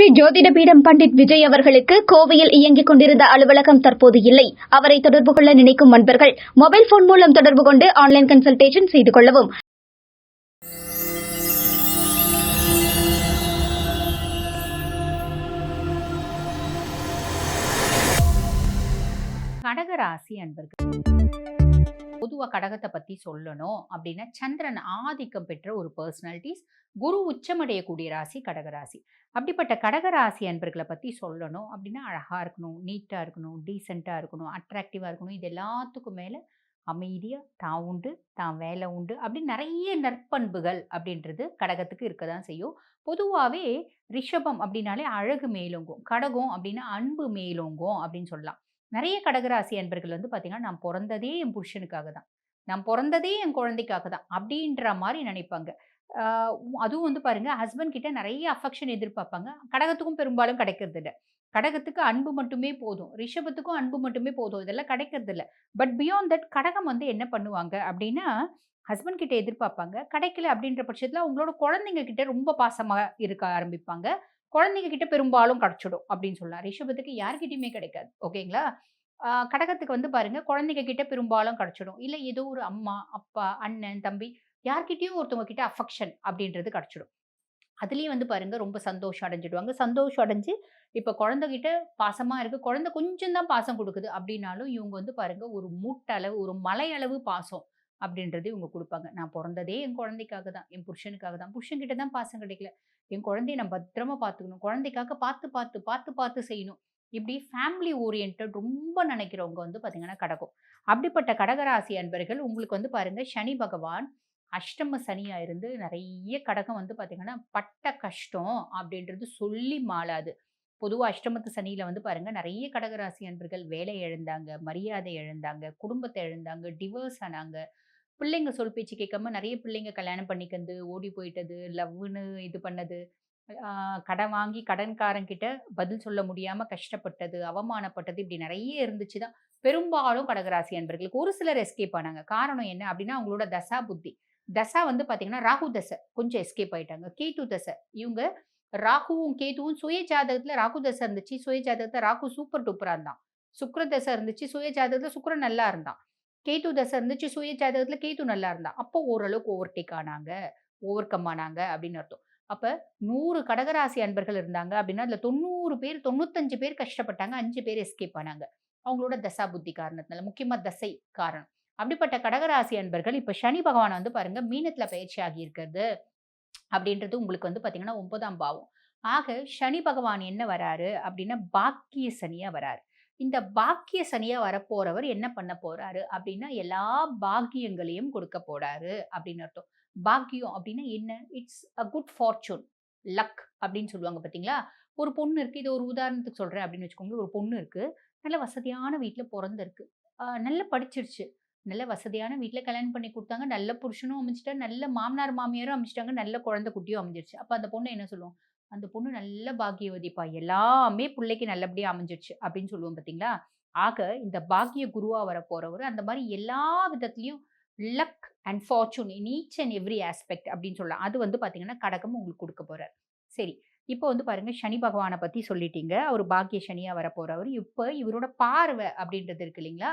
ஸ்ரீ ஜோதிடபீடம் பண்டிட் விஜய் அவர்களுக்கு கோவையில் இயங்கிக் கொண்டிருந்த அலுவலகம் தற்போது இல்லை. அவரை தொடர்பு கொள்ள நினைக்கும் நண்பர்கள் மொபைல் போன் மூலம் தொடர்பு கொண்டு ஆன்லைன் கன்சல்டேஷன் செய்து கொள்ளவும். கடகராசி அன்பர்கள். பொதுவாக கடகத்தை பத்தி சொல்லணும் அப்படின்னா சந்திரன் ஆதிக்கம் பெற்ற ஒரு பர்சனாலிட்டிஸ் குரு உச்சமடையக்கூடிய ராசி கடகராசி. அப்படிப்பட்ட கடகராசி அன்பர்களை பத்தி சொல்லணும் அப்படின்னா அழகா இருக்கணும் நீட்டா இருக்கணும் டீசெண்டா இருக்கணும் அட்ராக்டிவா இருக்கணும். இது எல்லாத்துக்கும் மேல அமைதியா தான் உண்டு தான் வேலை உண்டு அப்படின்னு நிறைய நற்பண்புகள் அப்படின்றது கடகத்துக்கு இருக்க தான் செய்யும். பொதுவாகவே ரிஷபம் அப்படின்னாலே அழகு மேலோங்கும் கடகம் அப்படின்னா அன்பு மேலோங்கும் அப்படின்னு சொல்லலாம். நிறைய கடகராசி அன்பர்கள் வந்து பார்த்தீங்கன்னா நான் பிறந்ததே என் புருஷனுக்காக தான். நான் பிறந்ததே என் குழந்தைக்காக தான். அப்படின்ற மாதிரி நினைப்பாங்க. அதுவும் வந்து பாருங்கள் ஹஸ்பண்ட் கிட்ட நிறைய அஃபெக்ஷன் எதிர்பார்ப்பாங்க. கடகத்துக்கும் பெரும்பாலும் கிடைக்கிறது இல்லை கடகத்துக்கு அன்பு மட்டுமே போதும். ரிஷபத்துக்கும் அன்பு மட்டுமே போதும். இதெல்லாம் கிடைக்கிறது இல்லை பட் பியாண்ட் தட் கடகம் வந்து என்ன பண்ணுவாங்க அப்படின்னா ஹஸ்பண்ட் கிட்ட எதிர்பார்ப்பாங்க. கிடைக்கல அப்படின்ற பட்சத்தில் அவங்களோட குழந்தைங்க கிட்ட ரொம்ப பாசமாக இருக்க ஆரம்பிப்பாங்க. குழந்தைங்க கிட்ட பெரும்பாலும் கிடச்சிடும் அப்படின்னு சொல்லலாம் ரிஷபத்துக்கு யார்கிட்டையுமே கிடைக்காது. ஓகேங்களா? கடகத்துக்கு வந்து பாருங்க குழந்தைங்க கிட்ட பெரும்பாலும் கிடச்சிடும். இல்லை ஏதோ ஒரு அம்மா அப்பா அண்ணன் தம்பி யார்கிட்டயும் ஒருத்தவங்க கிட்ட அஃபெக்ஷன் அப்படின்றது கிடைச்சிடும். அதுலேயும் வந்து பாருங்க ரொம்ப சந்தோஷம் அடைஞ்சிடுவாங்க. சந்தோஷம் அடைஞ்சு இப்போ குழந்தைகிட்ட பாசமாக இருக்குது குழந்தை கொஞ்சம் தான் பாசம் கொடுக்குது அப்படின்னாலும் இவங்க வந்து பாருங்க ஒரு மூட்டளவு ஒரு மலையளவு பாசம் அப்படின்றது இவங்க கொடுப்பாங்க. நான் பிறந்ததே என் குழந்தைக்காக தான் என் புருஷனுக்காக தான். புருஷன்கிட்ட தான் பாசம் கிடைக்கல. என் குழந்தைய நான் பத்திரமா பார்த்துக்கணும் குழந்தைக்காக பார்த்து பார்த்து பார்த்து பார்த்து செய்யணும். இப்படி ஃபேமிலி ஓரியன்ட் ரொம்ப நினைக்கிறவங்க வந்து பார்த்தீங்கன்னா கடகம். அப்படிப்பட்ட கடகராசி அன்பர்கள் உங்களுக்கு வந்து பாருங்கள் சனி பகவான் அஷ்டம சனியாக இருந்து நிறைய கடகம் வந்து பார்த்திங்கன்னா பட்ட கஷ்டம் அப்படின்றது சொல்லி மாளாது. பொதுவாக அஷ்டமத்து சனியில் வந்து பாருங்கள் நிறைய கடகராசி அன்பர்கள் வேலை இழந்தாங்க மரியாதை இழந்தாங்க குடும்பத்தை இழந்தாங்க டிவோர்ஸ் ஆனாங்க. பிள்ளைங்க சொல் பேச்சு கேட்காம நிறைய பிள்ளைங்க கல்யாணம் பண்ணிக்கிறது ஓடி போயிட்டது லவ்னு இது பண்ணது. கடன் வாங்கி கடன்காரங்கிட்ட பதில் சொல்ல முடியாமல் கஷ்டப்பட்டது அவமானப்பட்டது இப்படி நிறைய இருந்துச்சு தான் பெரும்பாலும் கடகராசி அன்பர்களுக்கு ஒரு சிலர் எஸ்கேப் ஆனாங்க. காரணம் என்ன அப்படின்னா அவங்களோட தசா புத்தி. தசா வந்து பார்த்திங்கன்னா ராகு தசை கொஞ்சம் எஸ்கேப் ஆயிட்டாங்க. கேட்டு தசை. இவங்க ராகுவும் கேதுவும் சுய ஜாதகத்தில் ராகு தசை இருந்துச்சு. சுய ஜாதகத்தில் ராகு சூப்பர் டூப்பராக இருந்தான். சுக்கர தசை இருந்துச்சு. சுய ஜாதகத்தில் சுக்கரன் நல்லா இருந்தான். கேது தசை இருந்துச்சு சுய ஜாதகத்துல கேது நல்லா இருந்தா. அப்போ ஓரளவுக்கு ஓவர்டேக் ஆனாங்க ஓவர் கம் ஆனாங்க அப்படின்னு அர்த்தம். அப்போ நூறு கடகராசி அன்பர்கள் இருந்தாங்க அப்படின்னா அதில் தொண்ணூறு பேர் தொண்ணூத்தஞ்சு பேர் கஷ்டப்பட்டாங்க அஞ்சு பேர் எஸ்கேப் ஆனாங்க. அவங்களோட தசா புத்தி காரணத்தினால முக்கியமாக தசை காரணம். அப்படிப்பட்ட கடகராசி அன்பர்கள் இப்போ சனி பகவான் வந்து பாருங்க மீனத்தில் பயிற்சி ஆகி இருக்கிறது அப்படின்றது உங்களுக்கு வந்து பார்த்தீங்கன்னா ஒன்பதாம் பாவம். ஆக சனி பகவான் என்ன வராரு அப்படின்னா பாக்கிய சனியாக வராரு. இந்த பாக்கிய சனியா வரப்போறவர் என்ன பண்ண போறாரு? அப்படின்னா எல்லா பாக்கியங்களையும் கொடுக்க போறாரு அப்படின்னு அர்த்தம். பாக்கியம் அப்படின்னா என்ன? It's a good fortune luck அப்படின்னு சொல்லுவாங்க பார்த்தீங்களா? ஒரு பொண்ணு இருக்கு. இது ஒரு உதாரணத்துக்கு சொல்றேன் அப்படின்னு வச்சுக்கோங்க ஒரு பொண்ணு இருக்கு. நல்ல வசதியான வீட்டில் பிறந்திருக்கு. நல்ல நல்லா படிச்சிருச்சு. நல்ல வசதியான வீட்டில் கல்யாணம் பண்ணி கொடுத்தாங்க. நல்ல புருஷனும் அமைச்சிட்டா நல்ல மாமனார் மாமியாரும் அமைச்சிட்டாங்க நல்ல குழந்தை குட்டியும் அமைஞ்சிருச்சு. அப்போ அந்த பொண்ணு என்ன சொல்லுவோம்? அந்த பொண்ணு நல்ல பாக்கியவதிப்பா. எல்லாமே பிள்ளைக்கு நல்லபடியாக அமைஞ்சிருச்சு அப்படின்னு சொல்லுவோம் பார்த்தீங்களா? ஆக இந்த பாக்கிய குருவாக வர போகிறவர் அந்த மாதிரி எல்லா விதத்துலையும் luck and fortune in each and every aspect அப்படின்னு சொல்லலாம். அது வந்து பார்த்தீங்கன்னா கடகம் உங்களுக்கு கொடுக்க போகிறார் சரி இப்போ வந்து பாருங்கள் சனி பகவானை பற்றி சொல்லிட்டீங்க. அவர் பாக்கிய சனியாக வர போகிறவர் இப்போ இவரோட பார்வை அப்படின்றது இருக்கு இல்லைங்களா?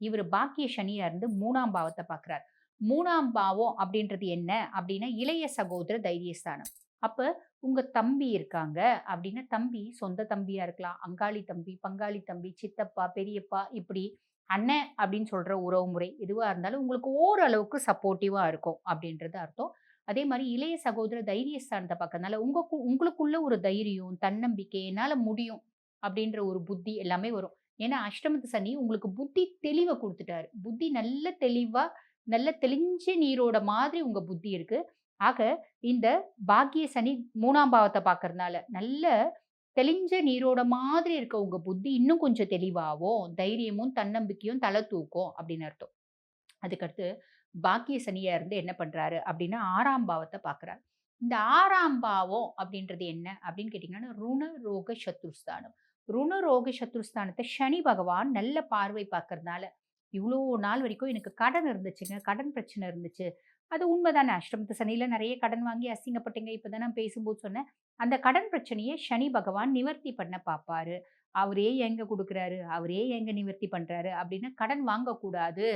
இவர் பாக்கிய சனியாக இருந்து மூணாம் பாவத்தை பார்க்குறார். மூணாம் பாவம் அப்படின்றது என்ன? அப்படின்னா இளைய சகோதர தைரியஸ்தானம். அப்ப உங்க தம்பி இருக்காங்க அப்படின்னா தம்பி சொந்த தம்பியா இருக்கலாம். அங்காளி தம்பி பங்காளி தம்பி சித்தப்பா பெரியப்பா இப்படி அண்ணன் அப்படின்னு சொல்ற உறவு முறை எதுவா இருந்தாலும் உங்களுக்கு ஓரளவுக்கு சப்போர்ட்டிவா இருக்கும் அப்படின்றது அர்த்தம். அதே மாதிரி இளைய சகோதர தைரியஸ்தானத்தை பார்க்கறதுனால உங்க கு- உங்களுக்குள்ள ஒரு தைரியம் தன்னம்பிக்கை என்னால முடியும் அப்படின்ற ஒரு புத்தி எல்லாமே வரும். ஏன்னா அஷ்டமத்து சனி உங்களுக்கு புத்தி தெளிவை கொடுத்துட்டாரு. புத்தி நல்ல தெளிவா நல்ல தெளிஞ்ச நீரோட மாதிரி உங்க புத்தி இருக்கு. ஆக இந்த பாக்கிய சனி மூணாம் பாவத்தை பார்க்கறதுனால நல்ல தெளிஞ்ச நீரோட மாதிரி இருக்க உங்க புத்தி இன்னும் கொஞ்சம் தெளிவாகும். தைரியமும் தன்னம்பிக்கையும் தலை தூக்கும் அப்படின்னு அர்த்தம். அதுக்கடுத்து பாக்கிய சனியா இருந்து என்ன பண்றாரு அப்படின்னா ஆறாம் பாவத்தை பார்க்குறாரு இந்த ஆறாம் பாவம் அப்படின்றது என்ன அப்படின்னு கேட்டிங்கன்னா ருண ரோக சத்ருஸ்தானம். ருண ரோக சத்ருஸ்தானத்தை சனி பகவான் நல்ல பார்வை பார்க்கறதுனால இவ்வளோ நாள் வரைக்கும் எனக்கு கடன் இருந்துச்சுங்க கடன் பிரச்சனை இருந்துச்சு அது உண்மைதானே? அஷ்டமத்து சனியில் நிறைய கடன் வாங்கி அசிங்கப்பட்டீங்க. இப்பதான் நான் பேசும்போது சொன்னேன். அந்த கடன் பிரச்சனையை சனி பகவான் நிவர்த்தி பண்ண பார்ப்பாரு. அவரே எங்க கொடுக்குறாரு? அவரே எங்க நிவர்த்தி பண்ணுறாரு அப்படின்னா கடன் வாங்கக்கூடாது.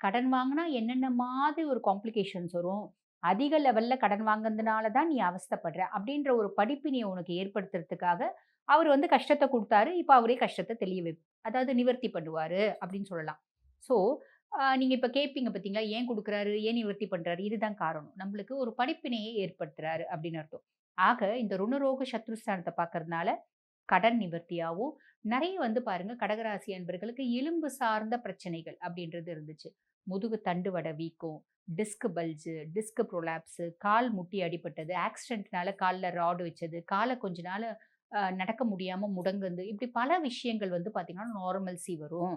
கடன் வாங்கினா என்னென்ன மாதிரி ஒரு காம்ப்ளிகேஷன்ஸ் வரும்? அதிக லெவலில் கடன் வாங்கினதுனால தான் நீ அவஸ்தைப்படுற அப்படின்ற ஒரு படிப்பினையை உனக்கு ஏற்படுத்துறதுக்காக அவர் வந்து கஷ்டத்தை கொடுத்தாரு. இப்போ அவரே கஷ்டத்தை தெளிய வை அதாவது நிவர்த்தி பண்ணுவார் அப்படின்னு சொல்லலாம். ஸோ நீங்கள் இப்போ கேட்பீங்க பார்த்தீங்களா ஏன் கொடுக்குறாரு? ஏன் நிவர்த்தி பண்ணுறாரு இதுதான் காரணம். நம்மளுக்கு ஒரு படிப்பினையை ஏற்படுத்துறாரு அப்படின்னு அர்த்தம். ஆக இந்த ருணரோக சத்ருஸ்தானத்தை பார்க்கறதுனால கடன் நிவர்த்தியாகவும் நிறைய வந்து பாருங்க கடகராசி அன்பர்களுக்கு எலும்பு சார்ந்த பிரச்சனைகள் அப்படின்றது இருந்துச்சு. முதுகு தண்டுவடை வீக்கம் டிஸ்க் பல்ஜு டிஸ்க் ப்ரொலாப்ஸு கால் முட்டி அடிபட்டது ஆக்சிடென்ட்னால காலில் ராடு வச்சது காலை கொஞ்ச நாள் நடக்க முடியாமல் முடங்குது. இப்படி பல விஷயங்கள் வந்து பார்த்திங்கன்னா நார்மல்சி வரும்.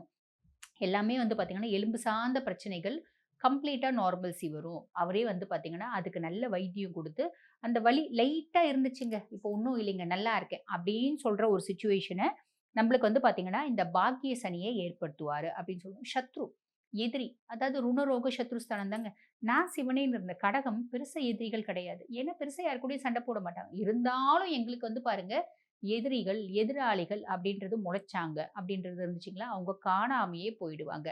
எல்லாமே வந்து பார்த்திங்கன்னா எலும்பு சார்ந்த பிரச்சனைகள் கம்ப்ளீட்டாக நார்மல்சி வரும். அவரே வந்து பார்த்திங்கன்னா அதுக்கு நல்ல வைத்தியம் கொடுத்து அந்த வலி லைட்டாக இருந்துச்சுங்க இப்போ ஒன்றும் இல்லைங்க நல்லா இருக்கேன் அப்படின்னு சொல்கிற ஒரு சுச்சுவேஷனை நம்மளுக்கு வந்து பார்த்திங்கன்னா இந்த பாக்கிய சனியை ஏற்படுத்துவார் அப்படின்னு சொல்லுவோம். சத்ரு எதிரி அதாவது ருணரோக சத்ருஸ்தானம் தாங்க. நான் சிவனேன்னு இருந்த கடகம் பெருசை எதிரிகள் கிடையாது. ஏன்னா பெருசாக யாரு கூடயும் சண்டை போட மாட்டாங்க. இருந்தாலும் எங்களுக்கு வந்து பாருங்கள் எதிரிகள் எதிராளிகள் அப்படின்றது முளைச்சாங்க அப்படின்றது இருந்துச்சுங்களா? அவங்க காணாமையே போயிடுவாங்க.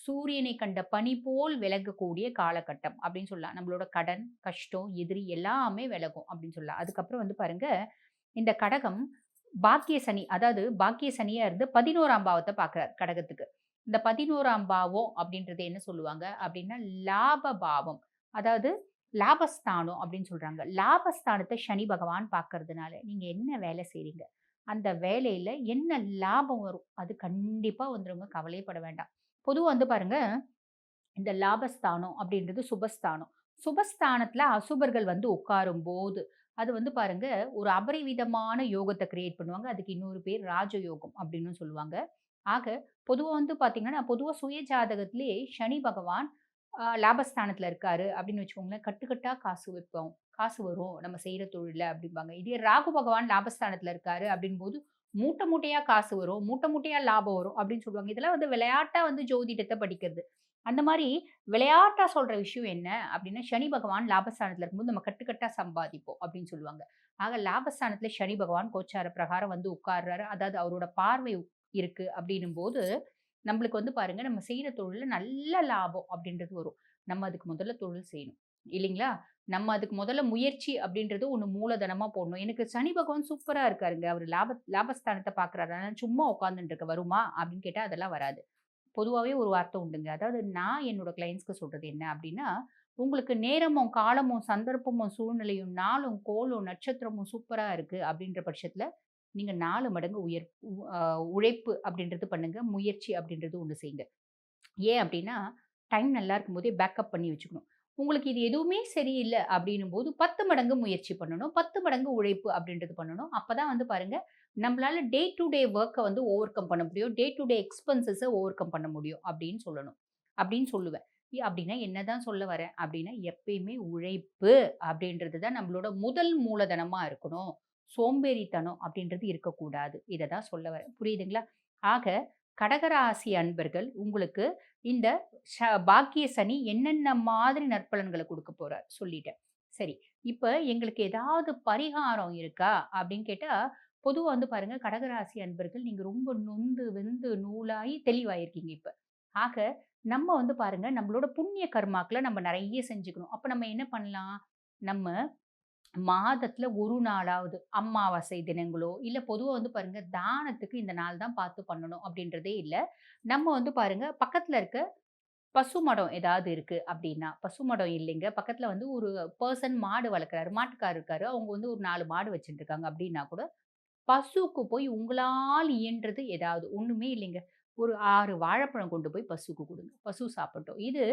சூரியனை கண்ட பனி போல் விலகக்கூடிய காலகட்டம் அப்படின்னு சொல்லலாம். நம்மளோட கடன் கஷ்டம் எதிரி எல்லாமே விலகும் அப்படின்னு சொல்லலாம். அதுக்கப்புறம் வந்து பாருங்க இந்த கடகம் பாக்கிய சனி அதாவது பாக்கிய சனியா இருந்து பதினோராம் பாவத்தை பார்க்குறார் கடகத்துக்கு. இந்த பதினோராம் பாவம் அப்படின்றது என்ன சொல்லுவாங்க அப்படின்னா லாப பாவம். அதாவது லாபஸ்தானம் அப்படின்னு சொல்றாங்க. லாபஸ்தானத்தை சனி பகவான் பார்க்கறதுனால நீங்க என்ன வேலை செய்றீங்க? அந்த வேலையில என்ன லாபம் வரும்? அது கண்டிப்பா வந்துருங்க. கவலைப்பட வேண்டாம். பொதுவாக வந்து பாருங்க இந்த லாபஸ்தானம் அப்படின்றது சுபஸ்தானம். சுபஸ்தானத்துல அசுபர்கள் வந்து உட்காரும் போது அது வந்து பாருங்க ஒரு அபரிவிதமான யோகத்தை கிரியேட் பண்ணுவாங்க. அதுக்கு இன்னொரு பேர் ராஜயோகம் அப்படின்னு சொல்லுவாங்க. ஆக பொதுவாக வந்து பார்த்தீங்கன்னா பொதுவாக சுய ஜாதகத்திலே சனி பகவான் லாபஸ்தானத்தில் இருக்காரு அப்படின்னு வச்சுக்கோங்களேன் கட்டுக்கட்டாக காசு வைப்போம். காசு வரும் நம்ம செய்கிற தொழிலில் அப்படிம்பாங்க. இதே ராகு பகவான் லாபஸ்தானத்தில் இருக்காரு அப்படின்போது மூட்டை மூட்டையாக காசு வரும் மூட்டை மூட்டையாக லாபம் வரும் அப்படின்னு சொல்லுவாங்க. இதெல்லாம் வந்து விளையாட்டாக வந்து ஜோதிடத்தை படிக்கிறது. அந்த மாதிரி விளையாட்டாக சொல்கிற விஷயம் என்ன அப்படின்னா சனி பகவான் லாபஸ்தானத்தில் இருக்கும்போது நம்ம கட்டுக்கட்டாக சம்பாதிப்போம் அப்படின்னு சொல்லுவாங்க. ஆக லாபஸ்தானத்தில் சனி பகவான் கோச்சார பிரகாரம் வந்து உட்கார்றாரு. அதாவது அவரோட பார்வை இருக்குது அப்படின்னும் போது நம்மளுக்கு வந்து பாருங்க நம்ம செய்யற தொழில நல்ல லாபம் அப்படின்றது வரும். நம்ம அதுக்கு முதல்ல தொழில் செய்யணும். இல்லைங்களா? நம்ம அதுக்கு முதல்ல முயற்சி அப்படின்றது ஒன்று மூலதனமாக போடணும். எனக்கு சனி பகவான் சூப்பராக இருக்காருங்க. அவர் லாப லாபஸ்தானத்தை பார்க்குறாரு ஆனால் சும்மா உட்காந்துட்டு இருக்க வருமா? அப்படின்னு கேட்டால் அதெல்லாம் வராது. பொதுவாகவே ஒரு வார்த்தை உண்டுங்க. அதாவது நான் என்னோட கிளைண்ட்ஸ்க்கு சொல்கிறது என்ன அப்படின்னா உங்களுக்கு நேரமும் காலமும் சந்தர்ப்பமும் சூழ்நிலையும் நாளும் கோலும் நட்சத்திரமும் சூப்பராக இருக்குது அப்படின்ற பட்சத்தில் நீங்கள் நாலு மடங்கு உயர் உழைப்பு அப்படின்றது பண்ணுங்கள் முயற்சி அப்படின்றது ஒன்று செய்யுங்க. ஏன் அப்படின்னா டைம் நல்லா இருக்கும்போதே பேக்கப் பண்ணி வச்சுக்கணும். உங்களுக்கு இது எதுவுமே சரியில்லை அப்படின்னும் போது பத்து மடங்கு முயற்சி பண்ணணும் பத்து மடங்கு உழைப்பு அப்படின்றது பண்ணணும். அப்போ தான் வந்து பாருங்கள் நம்மளால் டே டு டே ஒர்க்கை வந்து ஓவர் கம் பண்ண முடியும் டே டு டே எக்ஸ்பென்சஸை ஓவர் கம் பண்ண முடியும் அப்படின்னு சொல்லணும். அப்படின்னு சொல்லுவேன். அப்படின்னா அப்படின்னா என்னதான் சொல்ல வரேன்? அப்படின்னா எப்பயுமே உழைப்பு அப்படின்றது தான் நம்மளோட முதல் மூலதனமாக இருக்கணும். சோம்பேறித்தனம் அப்படின்றது இருக்கக்கூடாது. இதை தான் சொல்ல வரேன் புரியுதுங்களா? ஆக கடகராசி அன்பர்கள் உங்களுக்கு இந்த ச- பாக்கிய சனி என்னென்ன மாதிரி நற்பலன்களை கொடுக்க போறார் சொல்லிட்டேன். சரி இப்போ எங்களுக்கு ஏதாவது பரிகாரம் இருக்கா? அப்படின்னு கேட்டால் பொதுவாக வந்து பாருங்க கடகராசி அன்பர்கள் நீங்கள் ரொம்ப நொந்து வெந்து நூலாகி தெளிவாயிருக்கீங்க இப்போ. ஆக நம்ம வந்து பாருங்க நம்மளோட புண்ணிய கர்மாக்களை நம்ம நிறைய செஞ்சுக்கணும். அப்போ நம்ம என்ன பண்ணலாம்? நம்ம மாதத்தில் ஒரு நாளாவது அமாவாசை தினங்களோ இல்லை பொதுவாக வந்து பாருங்கள் தானத்துக்கு இந்த நாள் தான் பார்த்து பண்ணணும் அப்படின்றதே இல்லை. நம்ம வந்து பாருங்கள் பக்கத்தில் இருக்க பசுமடம் ஏதாவது இருக்குது அப்படின்னா பசுமடம் இல்லைங்க. பக்கத்தில் வந்து ஒரு பர்சன் மாடு வளர்க்குறாரு மாட்டுக்காரர் இருக்காரு. அவங்க வந்து ஒரு நாலு மாடு வச்சுட்டு இருக்காங்க அப்படின்னா கூட பசுக்கு போய் உங்களால் இயன்றது ஏதாவது ஒன்றுமே இல்லைங்க. ஒரு ஆறு வாழைப்பழம் கொண்டு போய் பசுக்கு கொடுங்க. பசு சாப்பிட்டோம். இது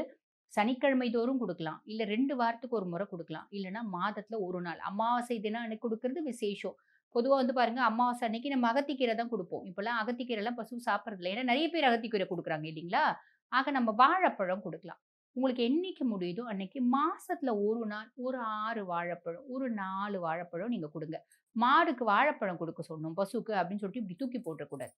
சனிக்கிழமை தோறும் கொடுக்கலாம். இல்லை ரெண்டு வாரத்துக்கு ஒரு முறை கொடுக்கலாம். இல்லைன்னா மாதத்தில் ஒரு நாள். அமாவாசை தினம் அன்னைக்கு கொடுக்கறது விசேஷம். பொதுவாக வந்து பாருங்க அமாவாசை அன்னைக்கு நம்ம அகத்திக்கீரை தான் கொடுப்போம். இப்போல்லாம் அகத்திக்கீரைலாம் பசு சாப்பிட்றது இல்லை ஏன்னா நிறைய பேர் அகத்திக்கீரை கொடுக்குறாங்க இல்லைங்களா? ஆக நம்ம வாழைப்பழம் கொடுக்கலாம். உங்களுக்கு என்னைக்கு முடியுதோ அன்னைக்கு மாசத்துல ஒரு நாள் ஒரு ஆறு வாழைப்பழம் ஒரு நாலு வாழைப்பழம் நீங்க கொடுங்க. மாடுக்கு வாழைப்பழம் கொடுக்க சொல்லணும் பசுக்கு அப்படின்னு சொல்லிட்டு இப்படி தூக்கி போட்டுறக்கூடாது.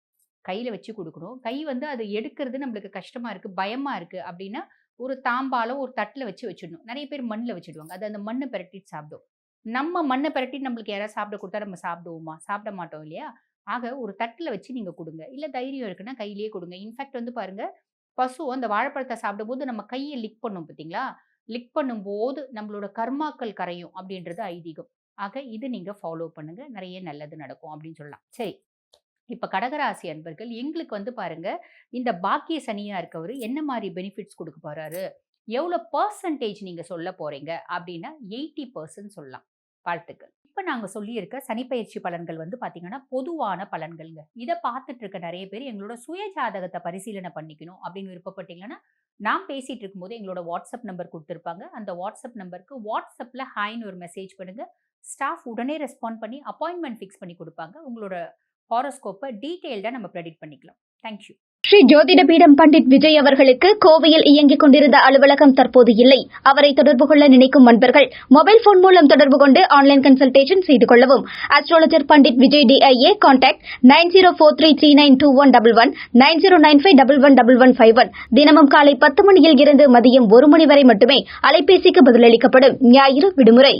கையில வச்சு கொடுக்கணும். கை வந்து அது எடுக்கிறது நம்மளுக்கு கஷ்டமா இருக்கு பயமா இருக்கு அப்படின்னா ஒரு தாம்பாலோ ஒரு தட்டில் வச்சு வச்சிடணும். நிறைய பேர் மண்ணில் வச்சுடுவாங்க. அது அந்த மண்ணை பிரட்டிட்டு சாப்பிடும். நம்ம மண்ணை பிரட்டி நம்மளுக்கு யாராவது சாப்பிட கொடுத்தா நம்ம சாப்பிடுவோமா? சாப்பிட மாட்டோம் இல்லையா? ஆக ஒரு தட்டில் வச்சு நீங்கள் கொடுங்க. இல்லை தைரியம் இருக்குன்னா கையிலேயே கொடுங்க. இன்ஃபேக்ட் வந்து பாருங்கள் பசு அந்த வாழைப்பழத்தை சாப்பிடும்போது நம்ம கையை லிக் பண்ணும் பார்த்தீங்களா? லிக் பண்ணும்போது நம்மளோட கர்மாக்கள் கரையும் அப்படின்றது ஐதீகம். ஆக இது நீங்கள் ஃபாலோ பண்ணுங்கள் நிறைய நல்லது நடக்கும் அப்படின்னு சொல்லலாம். சரி. இப்போ கடகராசி அன்பர்கள் எங்களுக்கு வந்து பாருங்க இந்த பாக்கிய சனியாக இருக்கவர் என்ன மாதிரி பெனிஃபிட்ஸ் கொடுக்க போறாரு? எவ்வளோ பர்சன்டேஜ் நீங்கள் சொல்ல போறீங்க? அப்படின்னா எயிட்டி பர்சன்ட் சொல்லலாம் வாழ்த்துக்கள். இப்போ நாங்கள் சொல்லியிருக்க சனிப்பயிற்சி பலன்கள் வந்து பார்த்தீங்கன்னா பொதுவான பலன்கள்ங்க. இதை பார்த்துட்டு இருக்க நிறைய பேர் எங்களோட சுய ஜாதகத்தை பரிசீலனை பண்ணிக்கணும் அப்படின்னு விருப்பப்பட்டீங்கன்னா நான் பேசிகிட்டு இருக்கும்போது எங்களோட வாட்ஸ்அப் நம்பர் கொடுத்துருப்பாங்க. அந்த வாட்ஸ்அப் நம்பருக்கு வாட்ஸ்அப்பில் ஹாய்னு ஒரு மெசேஜ் பண்ணுங்கள் ஸ்டாஃப் உடனே ரெஸ்பாண்ட் பண்ணி அப்பாயின்மெண்ட் ஃபிக்ஸ் பண்ணி கொடுப்பாங்க. உங்களோட ஹாரோஸ்கோப்பை டீட்டெயில்டாக நம்ம ப்ரெடிக்ட் பண்ணிக்கலாம். தேங்க்யூ ஸ்ரீ ஜோதிட பீடம் பண்டிட் விஜய் அவர்களுக்கு கோவையில் இயங்கிக் கொண்டிருந்த அலுவலகம் தற்போது இல்லை. அவரை தொடர்பு கொள்ள நினைக்கும் நண்பர்கள் மொபைல் போன் மூலம் தொடர்பு கொண்டு ஆன்லைன் கன்சல்டேஷன் செய்து கொள்ளவும். Astrologer pandit Vijay D I A contact nine zero four three three nine two one double one nine zero nine five double one double one five one. தினமும் காலை பத்து மணியில் இருந்து மதியம் ஒரு மணி வரை மட்டுமே அலைபேசிக்கு பதிலளிக்கப்படும் ஞாயிறு விடுமுறை.